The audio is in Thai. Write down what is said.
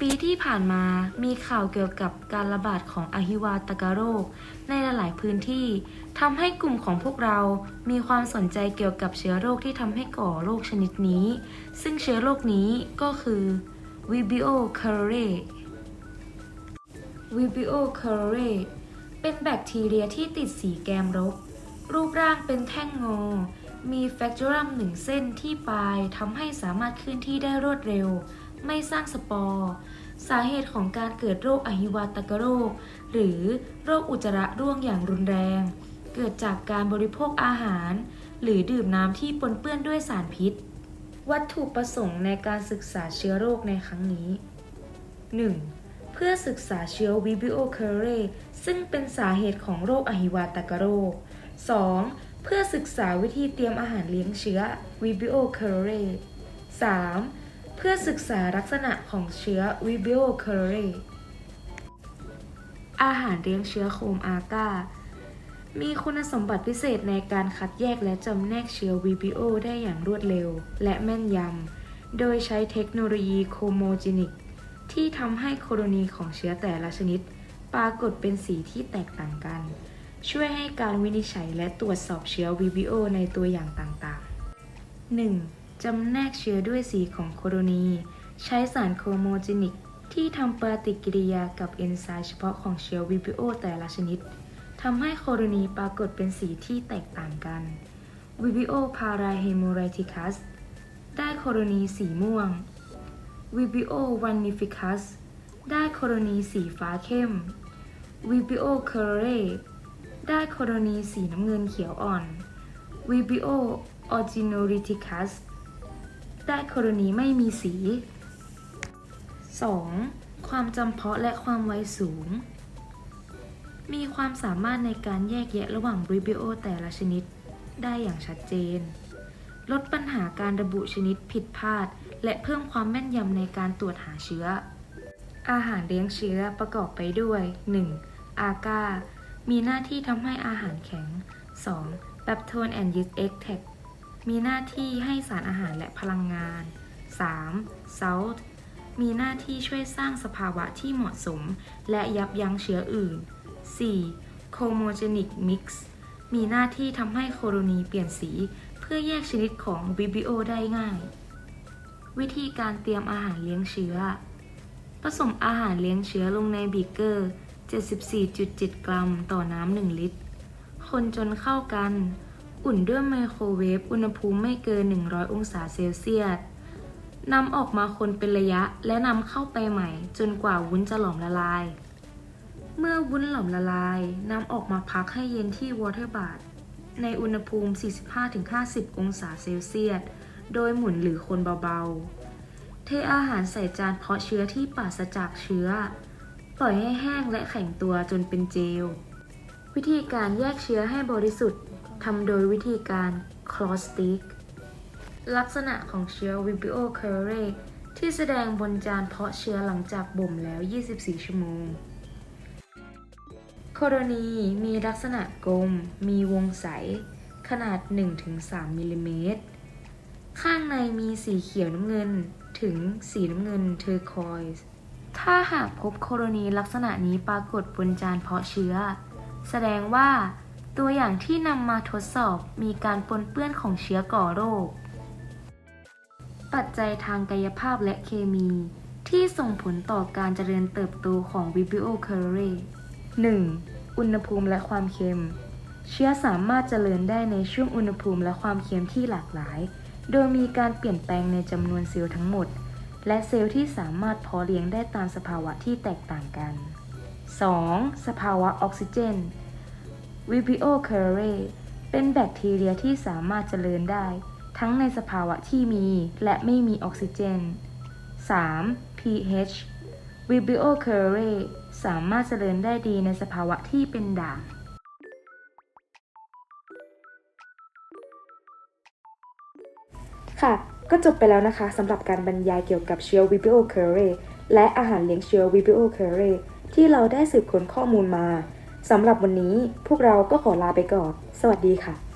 ปีที่ผ่านมามีข่าวเกี่ยวกับการระบาดของอหิวาตกโรค ในหลาย ๆ พื้นที่ทำให้กลุ่มของพวกเรา มีความสนใจเกี่ยวกับเชื้อโรคที่ทำให้ก่อโรคชนิดนี้ ซึ่งเชื้อโรคนี้ก็คือ Vibrio c u r e Vibrio c u r e เป็นแบคทีเรียที่ติดสีแกมรบ รูปร่างเป็นแท่งงอ มีแฟกจูรัมหนึ่งเส้นที่ปลายทำให้สามารถเคลื่อนที่ได้รวดเร็ว ไม่สร้างสปอร์ สาเหตุของการเกิดโรคอหิวาตกโรค หรือโรคอุจจาระร่วงอย่างรุนแรง เกิดจากการบริโภคอาหาร หรือดื่มน้ำที่ปนเปื้อนด้วยสารพิษ วัตถุประสงค์ในการศึกษาเชื้อโรคในครั้งนี้ 1. เพื่อศึกษาเชื้อ Vibrio c u r e ซึ่งเป็นสาเหตุของโรคอหิวาตกโรค 2. เพื่อศึกษาวิธีเตรียมอาหารเลี้ยงเชื้อ Vibrio c u r e 3. เพื่อศึกษาลักษณะของเชื้อ Vibrio c u r e อาหารเลี้ยงเชื้อโคมอากามีคุณสมบัติพิเศษในการคัดแยกและจำแนกเชื้อ Vibrio ได้อย่างรวดเร็ว และแม่นยำ โดยใช้เทคโนโลยีโคโมจินิก ที่ทำให้โคโลนีของเชื้อแต่ละชนิด ปรากฏเป็นสีที่แตกต่างกัน ช่วยให้การวินิจฉัยและตรวจสอบเชื้อ Vibrio ในตัวอย่างต่างๆ 1. จำแนกเชื้อด้วยสีของโคโลนี ใช้สารโคโมจินิก ที่ทำปฏิกิริยากับเอนไซม์เฉพาะของเชื้อ Vibrio แต่ละชนิดทำให้โคโลนีปรากฏเป็นสีที่แตกต่างกัน Vibrio parahemolyticus ได้โคโลนีสีม่วง Vibrio vanificus ได้โคโลนีสีฟ้าเข้ม Vibrio c u r e ได้โคโลนีสีน้ำเงินเขียวอ่อน Vibrio organolyticus ได้โค ได้โลนีไม่มีสี 2. ความจำเพาะและความไวสูง มีความสามารถในการแยกแยะระหว่าง Vibrio แต่ละชนิดได้อย่างชัดเจน ลดปัญหาการระบุชนิดผิดพลาด และเพิ่มความแม่นยำในการตรวจหาเชื้อ อาหารเลี้ยงเชื้อประกอบไปด้วย 1. อากามีหน้าที่ทำให้อาหารแข็ง 2. แปปโทนแอนด์ยิสเอ็กแท มีหน้าที่ให้สารอาหารและพลังงาน 3. ซ a ลต์มีหน้าที่ช่วยสร้างสภาวะที่เหมาะสม และยับยั้งเชื้ออื่น 4. โคโมเจนิกมิกซ์มีหน้าที่ทำให้โคโลนีเปลี่ยนสี เพื่อแยกชนิดของวิบิโอได้ง่าย วิธีการเตรียมอาหารเลี้ยงเชื้อ ผสมอาหารเลี้ยงเชื้อลงในบีเกอร์ 74.7 กรัม ต่อน้ำ1ลิตร คนจนเข้ากัน อุ่นด้วยไมโครเวฟอุณหภูมิไม่เกิน 100 องศาเซลเซียสนำออกมาคนเป็นระยะและนำเข้าไปใหม่ จนกว่าวุ้นจะหลอมละลาย เมื่อวุ้นหลอมละลายนำออกมาพักให้เย็นที่วอเตอร์บาธในอุณหภูมิ 45-50 องศาเซลเซียส โดยหมุนหรือคนเบาๆ เทอาหารใส่จานเพาะเชื้อที่ปราศจากเชื้อ ปล่อยให้แห้งและแข็งตัวจนเป็นเจล วิธีการแยกเชื้อให้บริสุทธิ์ ทำโดยวิธีการ cross stick ลักษณะของเชื้อ Vibrio c u r e ที่แสดงบนจานเพาะเชื้อหลังจากบ่มแล้ว 24 ชั่วโมง โคโรนีมีลักษณะกลม มีวงใส ขนาด 1-3 มิลลิเมตร ข้างในมีสีเขียวน้ำเงินถึงสีน้ำเงินเทอร์คอยส์ ถ้าหากพบโคโรนีลักษณะนี้ปรากฏบนจานเพาะเชื้อ แสดงว่า ตัวอย่างที่นำมาทดสอบมีการปนเปื้อนของเชื้อก่อโรค ปัจจัยทางกายภาพและเคมี ที่ส่งผลต่อการเจริญเติบโตของ Vibrio c u r e 1. อุณหภูมิและความเค็ม เชื้อสามารถเจริญได้ในช่วงอุณหภูมิและความเค็มที่หลากหลาย โดยมีการเปลี่ยนแปลงในจำนวนเซลล์ทั้งหมด และเซลล์ที่สามารถเพาะเลี้ยงได้ตามสภาวะที่แตกต่างกัน 2. สภาวะออกซิเจน Vibrio c u r e เป็นแบคทีเรียที่สามารถเจริญได้ ทั้งในสภาวะที่มีและไม่มีออกซิเจน 3. pH Vibrio c u r e สามารถเจริญได้ดีในสภาวะที่เป็นด่างค่ะ ก็จบไปแล้วนะคะสำหรับการบรรยายเกี่ยวกับเชื้อ Vibrio c u r e และอาหารเลี้ยงเชื้อ Vibrio c u r e ที่เราได้สืบค้นข้อมูลมา สำหรับวันนี้พวกเราก็ขอลาไปก่อน สวัสดีค่ะ